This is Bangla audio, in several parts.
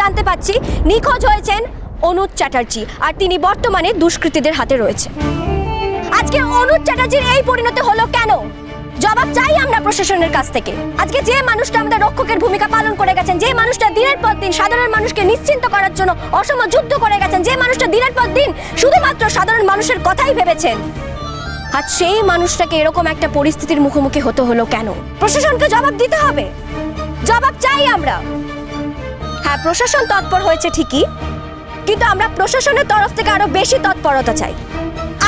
জানতে পাচ্ছি নিখোঁজ হয়েছেন অনুজ চ্যাটার্জি আর তিনি বর্তমানে দুষ্কৃতীদের হাতে রয়েছে। আজকে অনুজ চ্যাটার্জির এই পরিণতি হলো কেন? জবাব চাই আমরা প্রশাসনের কাছ থেকে। আজকে যে মানুষটা আমাদের রক্ষকের ভূমিকা পালন করে গেছেন, যে মানুষটা দিনের পর দিন সাধারণ মানুষকে নিশ্চিন্ত করার জন্য অসম যুদ্ধ করে গেছেন, যে মানুষটা দিনের পর দিন শুধুমাত্র সাধারণ মানুষের কথাই ভেবেছেন, আজ সেই মানুষটাকে এরকম একটা পরিস্থিতির মুখোমুখি হতে হলো কেন? প্রশাসনকে জবাব দিতে হবে। জবাব চাই আমরা। হ্যাঁ প্রশাসন তৎপর হয়েছে ঠিকই, কিন্তু আমরা প্রশাসনের তরফ থেকে আরও বেশি তৎপরতা চাই।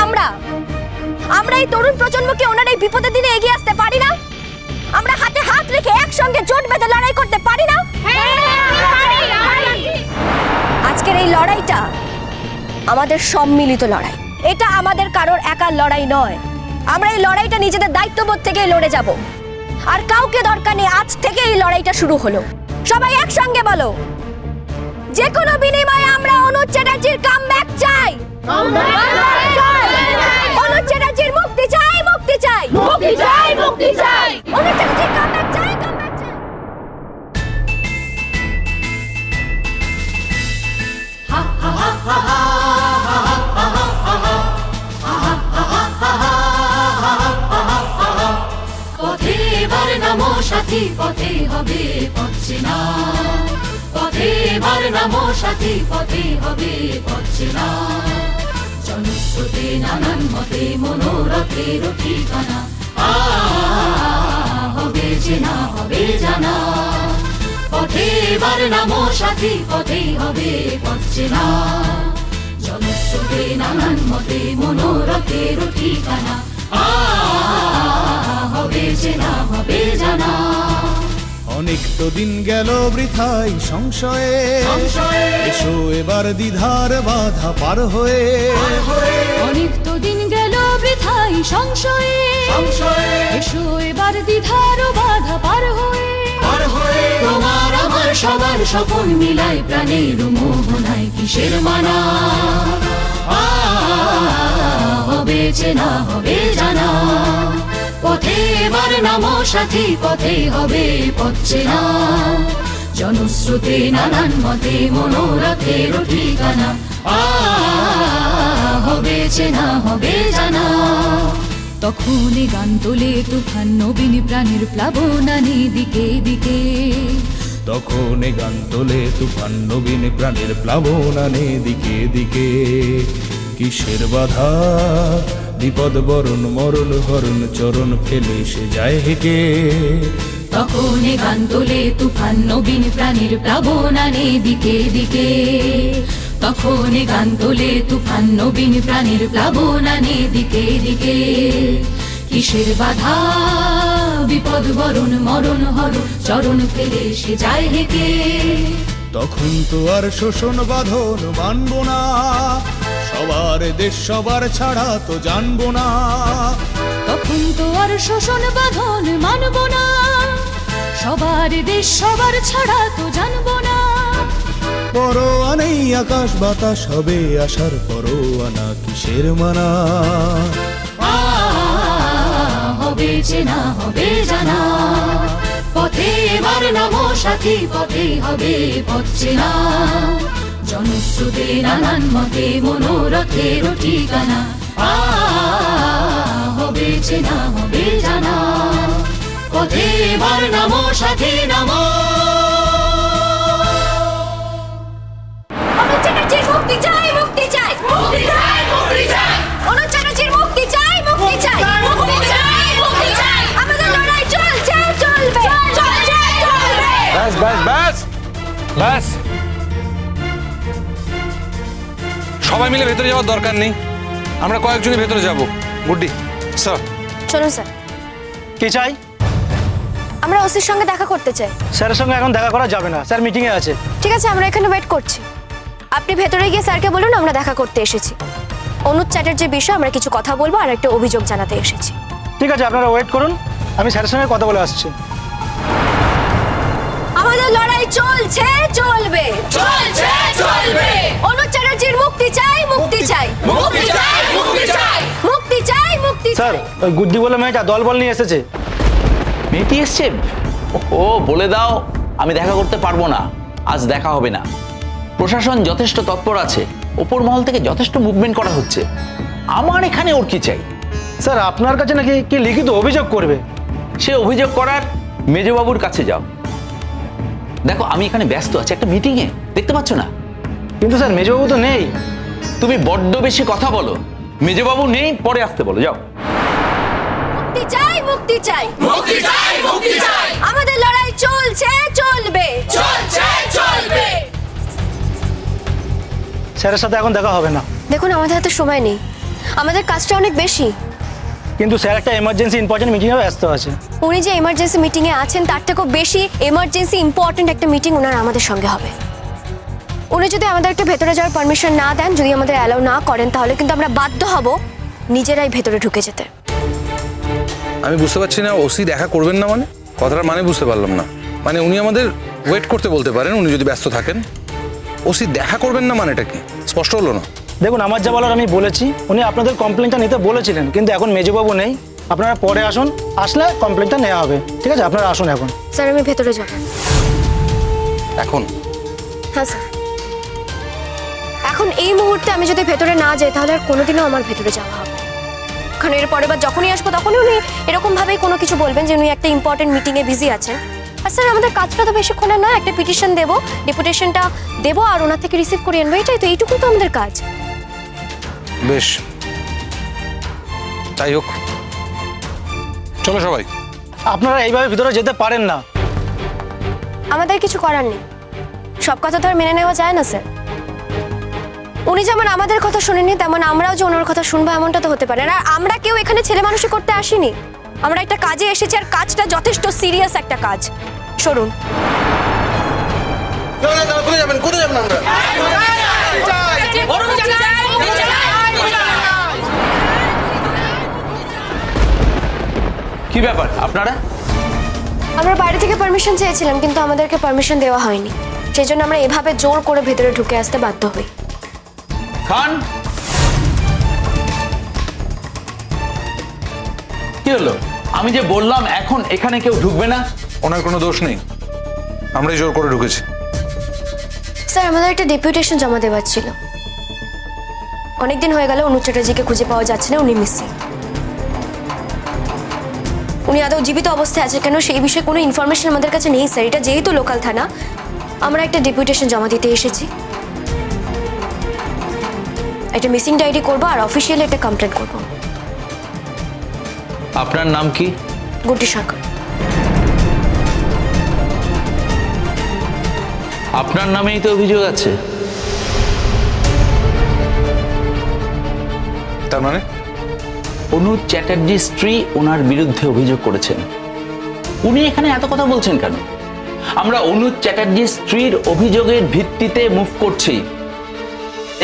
আমরা আমরা এই তরুণ প্রজন্মকে ওনার এই বিপদের দিনে এগিয়ে আসতে পারি না? আমরা হাতে হাত রেখে একসঙ্গে জোট বেঁধে লড়াই করতে পারি না? আজকের এই লড়াইটা আমাদের সম্মিলিত লড়াই। এটা আমাদের কারোর একার লড়াই নয়। আমরা এই লড়াইটা নিজেদের দায়িত্ববোধ থেকেই লড়ে যাব। আর কাউকে দরকার নেই, আজ থেকে এই লড়াইটা শুরু হলো। সবাই একসঙ্গে বলো। যে কোনো বিনিময়ে আমরা অনুজ চ্যাটার্জির কাম চাই। সাথী পথে হবে পথছে না পথে এবার নামো সাথী পথে হবে পথছে না জনস্রোতে নানান মতে মনোরথের ঠিকানা হবে যে না হবে জানা। পথে এবার নামো সাথী পথে হবে পথছে না জনস্রোতে নানান মতে মনোরথের ঠিকানা হবে যে হবে জানা অনেক তো দিন গেল বৃথাই সংশয়ে। সংশয়ে। এসো এবার দ্বিধার বাধা পার হয়ে। অনেক তো দিন গেল বৃথাই সংশয়ে। এসো এবার দ্বিধার বাধা পার হয়ে। তোমার আমার সবার স্বপন মিলাই প্রাণের মোহনায় কিসের মানা। হবে চেনা হবে নামো সাথী পথে হবে পথ চেনা। জনশ্রুতে নানান মতে মনোরথের ঠিকানা হবে চেনা, হবে জানা। তখন গান তোলে তুফান, নবীন প্রাণের প্লাবনানি দিকে দিকে। তখন গান তোলে তুফান, নবীন প্রাণের প্লাবনানে দিকে দিকে। কিসের বাধা? বিপদ বরণ মরণ হরণ চরণ ফেলে সে যায় হেঁটে তখন গান তোলে তুফান নবীন প্রাণীর প্লাবনানে দিকে দিকে। তখন গান তোলে তুফান নবীন প্রাণীর প্লাবনানে দিকে দিকে। কিসের বাধা? বিপদ বরণ মরণ হর চরণ ফেলে সে যায় হেঁটে তখন তো আর শোষণ বাঁধন মানব না। সবার দেশ সবার ছাড়া তো জানব না। তখন তো আর শোষণ বাঁধন মানব না। সবার দেশ সবার ছাড়া তো জানব না। পরোয়া নেই আকাশ বাতাস হবে আসার পরোয়ানা কিসের মানা। হবে চেনা হবে জানা। পথে এবার নামো সাথী পথে হবে পথ চেনা। জনশ্রুতে নানান মতে মনোরথের ঠিকানা আ, হবে চেনা হবে জানা পথে এবার নামো সাথী নামো। মুক্তি চাই মুক্তি চাই। মুক্তি চাই মুক্তি চাই। অনুজ চ্যাটার্জির মুক্তি চাই মুক্তি চাই। মুক্তি চাই মুক্তি চাই আমাদের লড়াই চলছে চলবে। চলছে চলবে। ব্যাস ব্যাস ব্যাস ব্যাস সবাই মিলে ভেতরে যাওয়ার দরকার নেই। আমরা কয়েকজনই ভেতরে যাব। গুড্ডি স্যার। চলুন স্যার। কে চাই? আমরা ওসির সঙ্গে দেখা করতে চাই। স্যারের সঙ্গে এখন দেখা করা যাবে না। স্যার মিটিংয়ে আছে। ঠিক আছে আমরা এখানে ওয়েট করছি। আপনি ভেতরে গিয়ে স্যারকে বলুন আমরা দেখা করতে এসেছি। অনুজ চ্যাটার্জির বিষয়ে আমরা কিছু কথা বলব আর একটা অভিযোগ জানাতে এসেছি। ঠিক আছে আপনারা ওয়েট করুন। আমি স্যারের সঙ্গে কথা বলে আসছি। আমাদের লড়াই চলছে চলবে। চলছে চলবে। অনুজ স্যার ওই গুড্ডি বলে মেয়েটা দল বল নিয়ে এসেছে। মেয়েটি এসছে? ও বলে দাও আমি দেখা করতে পারব না। আজ দেখা হবে না। প্রশাসন যথেষ্ট তৎপর আছে। ওপর মহল থেকে যথেষ্ট মুভমেন্ট করা হচ্ছে। আমার এখানে ওর কি চাই? স্যার আপনার কাছে নাকি কি লিখিত অভিযোগ করবে? সে অভিযোগ করার মেজবাবুর কাছে যাও। দেখো আমি এখানে ব্যস্ত আছি একটা মিটিংয়ে দেখতে পাচ্ছ না? কিন্তু স্যার মেজবাবু তো নেই। তুমি বড্ড বেশি কথা বলো। মেজবাবু নেই পরে আসতে বলো যাও। মুক্তি চাই। মুক্তি চাই মুক্তি চাই। আমাদের লড়াই চলছে চলবে। চলছে চলবে। স্যারের সাথে এখন দেখা হবে না। দেখুন আমাদের হাতে সময় নেই। আমাদের কাজটা অনেক বেশি। কিন্তু স্যার একটা এমার্জেন্সি ইম্পর্টেন্ট মিটিংয়ে ব্যস্ত আছে। উনি যে এমার্জেন্সি মিটিংয়ে আছেন তার থেকেও বেশি এমার্জেন্সি ইম্পর্টেন্ট একটা মিটিং ওনার আমাদের সঙ্গে হবে। উনি যদি আমাদেরকে ভেতরে যাওয়ার পারমিশন না দেন যদি আমাদের অ্যালাউ না করেন তাহলে কিন্তু আমরা বাধ্য হব নিজেরাই ভেতরে ঢুকে যেতে। আমি বুঝতে পারছি না ওসি দেখা করবেন না মানে? কথাটার মানে বুঝতে পারলাম না। মানে উনি আমাদের ওয়েট করতে বলতে পারেন উনি যদি ব্যস্ত থাকেন। ওসি দেখা করবেন না মানেটা কি? স্পষ্ট হলো না? দেখুন আমার যা বলার আমি বলেছি উনি আপনাদের কমপ্লেনটা নিতে বলেছিলেন কিন্তু এখন মেজবাবু নেই। আপনারা পরে আসুন আসলে কমপ্লেনটা নেওয়া হবে। ঠিক আছে আপনারা আসুন এখন। স্যার আমি ভেতরে যাব। এখন? হ্যাঁ স্যার। এখন এই মুহূর্তে আমি যদি ভেতরে না যাই তাহলে আর কোনোদিনও আমার ভেতরে যাওয়া হবে কারণ এর পরের বার যখনই আসব তখনই উনি এরকমভাবেই কোনো কিছু বলবেন যে উনি একটা ইম্পর্টেন্ট মিটিংয়ে বিজি আছেন। আর স্যার আমাদের কাজটা তো বেশিক্ষণের না একটা পিটিশন দেবো ডেপুটেশনটা দেবো আর ওনার থেকে রিসিভ করে আনব এটাই তো এইটুকুই তো আমাদের কাজ। বেশ। যাই হোক। চলো সবাই। আপনারা এইভাবে ভিতরে যেতে পারেন না। আমাদের কিছু করার নেই। সব কথা তো আর মেনে নেওয়া যায় না স্যার উনি যেমন আমাদের কথা শুনেনি তেমন আমরাও যে ওনার কথা শুনব এমনটা তো হতে পারে না। আর আমরা কেউ এখানে ছেলে মানুষই করতে আসিনি। আমরা একটা কাজে এসেছি আর কাজটা যথেষ্ট সিরিয়াস একটা কাজ। সরুন। কি ব্যাপার? আপনারা? আমরা বাইরে থেকে পারমিশন চেয়েছিলাম কিন্তু আমাদেরকে পারমিশন দেওয়া হয়নি। সেই জন্য আমরা এভাবে জোর করে ভেতরে ঢুকে আসতে বাধ্য হই। খান। কি হলো? আমি যে বললাম এখন এখানে কেউ ঢুকবে না? ওনার কোনো দোষ নেই। আমরাই জোর করে ঢুকেছি। স্যার আমাদের একটা ডেপুটেশন জমা দেওয়ার ছিল। অনেকদিন হয়ে গেল অনু চ্যাটার্জিকে খুঁজে পাওয়া যাচ্ছে না উনি মিসিং। উনি আদৌ জীবিত অবস্থায় আছে কেন সেই বিষয়ে কোনো ইনফরমেশন আমাদের কাছে নেই স্যার। এটা যেহেতু লোকাল থানা আমরা একটা ডেপুটেশন জমা দিতে এসেছি। একটা মিসিং ডায়েরি করব আর অফিসিয়ালি একটা কমপ্লেন করব। আপনার নাম কি? গুড্ডি সরকার আপনার নামেই তো অভিযোগ আছে। তার মানে? অনুজ চ্যাটার্জির স্ত্রী ওনার বিরুদ্ধে অভিযোগ করেছেন। উনি এখানে এত কথা বলছেন কেন? আমরা অনুজ চ্যাটার্জির স্ত্রীর অভিযোগের ভিত্তিতে মুভ করছি।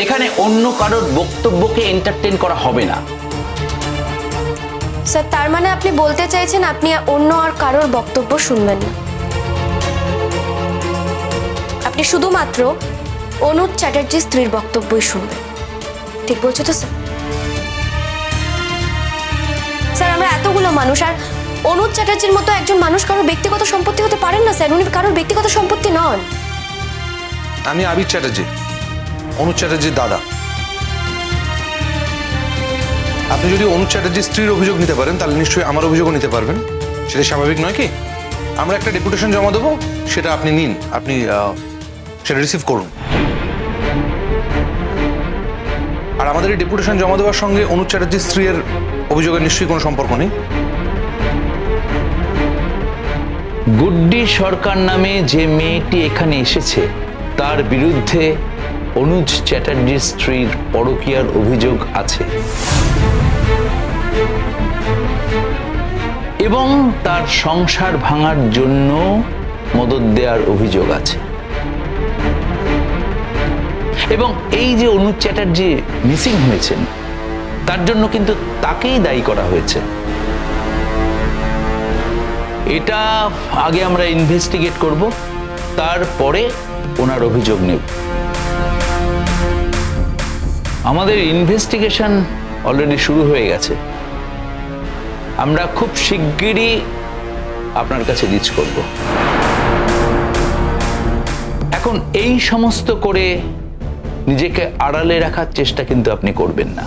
এখানে অন্য কারোর বক্তব্যকে এন্টারটেন করা হবে না। স্যার তার মানে আপনি বলতে চাইছেন আপনি অন্য আর কারোর বক্তব্য শুনবেন না। আপনি শুধুমাত্র অনুজ চ্যাটার্জির স্ত্রীর বক্তব্যই শুনবেন। ঠিক বলছো তো স্যার স্যার আমরা এতগুলো মানুষ আর অনুজ চ্যাটার্জির মতো একজন মানুষ কারোর ব্যক্তিগত সম্পত্তি হতে পারেন না স্যার উনি কারোর ব্যক্তিগত সম্পত্তি নন। আমি আবির চ্যাটার্জি। অনুজ চ্যাটার্জির দাদা। আপনি যদি অনুজ চ্যাটার্জির স্ত্রীর অভিযোগ নিতে পারেন, তাহলে নিশ্চয়ই আমার অভিযোগও নিতে পারবেন। সেটা স্বাভাবিক নয় কি? আমরা একটা ডেপুটেশন জমা দেবো, সেটা আপনি নিন, আপনি সেটা রিসিভ করুন। আর আমাদের এই ডেপুটেশন জমা দেওয়ার সঙ্গে অনুজ চ্যাটার্জির স্ত্রীর অভিযোগের নিশ্চয়ই কোনো সম্পর্ক নেই। গুড্ডি সরকার নামে যে মেয়েটি এখানে এসেছে, তার বিরুদ্ধে অনুজ চ্যাটার্জির স্ত্রীর পরকীয়ার অভিযোগ আছে। এবং তার সংসার ভাঙার জন্য মদত দেওয়ার অভিযোগ আছে। এবং এই যে অনুজ চ্যাটার্জি মিসিং হয়েছেন, তার জন্য কিন্তু তাকেই দায়ী করা হয়েছে। এটা আগে আমরা ইনভেস্টিগেট করব, তারপরে ওনার অভিযোগ নেব। আমাদের ইনভেস্টিগেশন অলরেডি শুরু হয়ে গেছে। আমরা খুব শিগগিরই আপনার কাছে রিচ করব। এখন এই সমস্ত করে নিজেকে আড়ালে রাখার চেষ্টা কিন্তু আপনি করবেন না।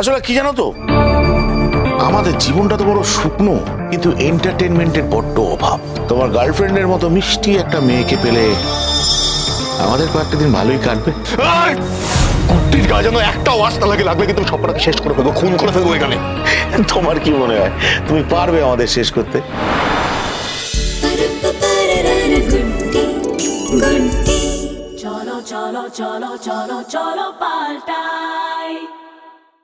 আসলে কি জানো তো? আমাদের জীবনটা তো বড় শুকনো কিন্তু এন্টারটেনমেন্টের বড্ড অভাব। তোমার গার্লফ্রেন্ডের মতো মিষ্টি একটা মেয়েকে পেলে আমাদের কয়েকটা দিন ভালোই কাটবে। কুর্তির গায়ে যেন একটা ওয়াস্তা লাগে লাগবে কিন্তু সবটাকে শেষ করে ফেলব খুন করে ফেলব এখানে? তোমার কি মনে হয়? তুমি পারবে আমাদের শেষ করতে? চলো চলো চলো চলো চলো পাল্টাই